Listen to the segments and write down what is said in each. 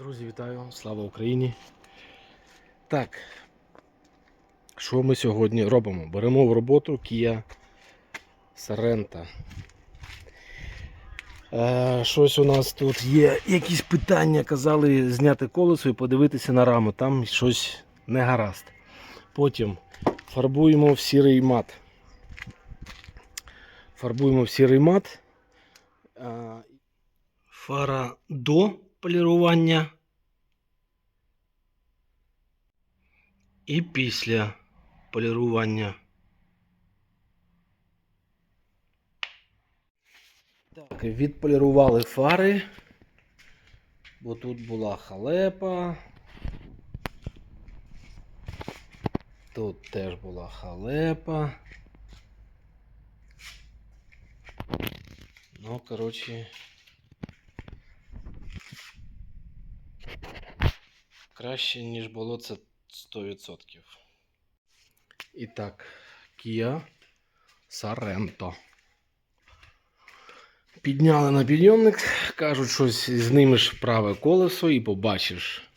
Друзі, вітаю! Слава Україні! Так, що ми сьогодні робимо? Беремо в роботу Kia Sorento. Е, щось у нас тут є якісь питання, казали зняти колесо і подивитися на раму. Там щось не гаразд. Потім фарбуємо в сірий мат. Фарбуємо в сірий мат. Е, Фара до полірування. І після полірування. Так, відполірували фари, бо тут була халепа. Тут теж була халепа. Ну, коротше. Краще, ніж було це 100%. І так, Kia Sorento. Підняли на підйомник, кажуть, щось знімеш праве колесо і побачиш.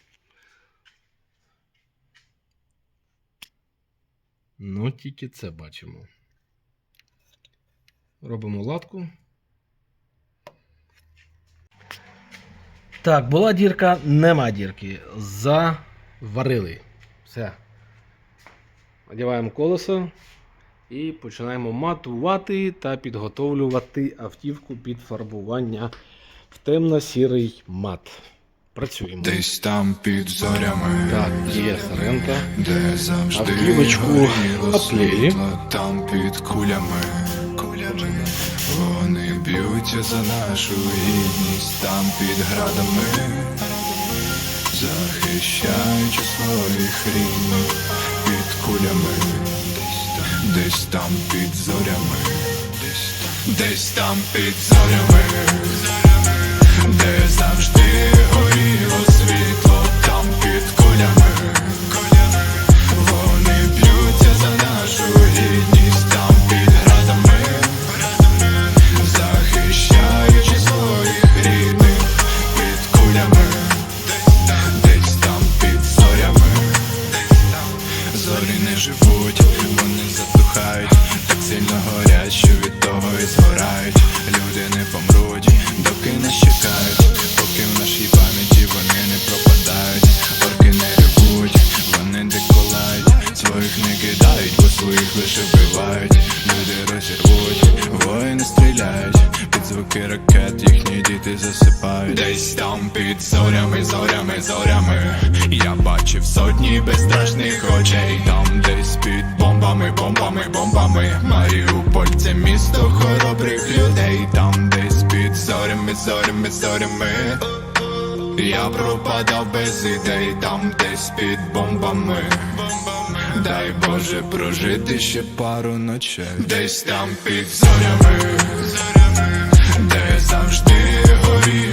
Ну, тільки це бачимо. Робимо латку. Так, була дірка, нема дірки. Заварили. Все. Одягаємо колесо і починаємо матувати та підготовлювати автівку під фарбування в темно-сірий мат. Працюємо. Десь там під зорями, Так, є Сорента. де завжди Автівочку світло, там під кулями, кулями. Вони б'ються за нашу гідність, там під градами, захищаючи своїх рідних під кулями, десь там під зорями, десь там під зорями, де завжди горіло світло, живуть, вони затухають, так сильно горять, що від того і згорають. Люди не помруть, доки нас чекають, поки в нашій пам'яті вони не пропадають, орки не ревуть, вони деколають, своїх не кидають, бо своїх лише вбивають. Люди розірвуть, воїни стріляють, звуки ракет їхні діти засипають. Десь там під зорями, зорями, зорями. Я бачив сотні безстрашних бомбами. Маріуполь це місто хоробрих людей. Там десь під зорями, зорями, зорями. Я пропадав без ідей, там десь під бомбами. Дай Боже прожити ще пару ночей. Десь там під зорями, де завжди горіло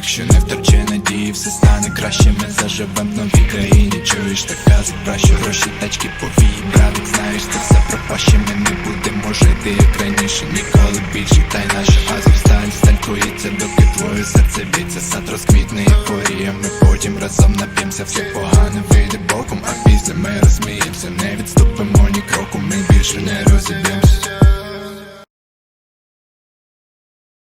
Так що не втрачай надії, все стане краще, ми заживем в новій країні. Чуєш, так казать, краще гроші, тачки повії, братик, знаєш, це все пропаще, ми не будемо жити, як раніше, ніколи більше, та й наша Азовсталь сталькується, доки твоє серце б'ється, сад розквітне ейфорія, ми потім разом нап'ємося, все погане вийде боком, а після ми розсміємося, не відступимо ні кроку, ми більше не розіб'ємося.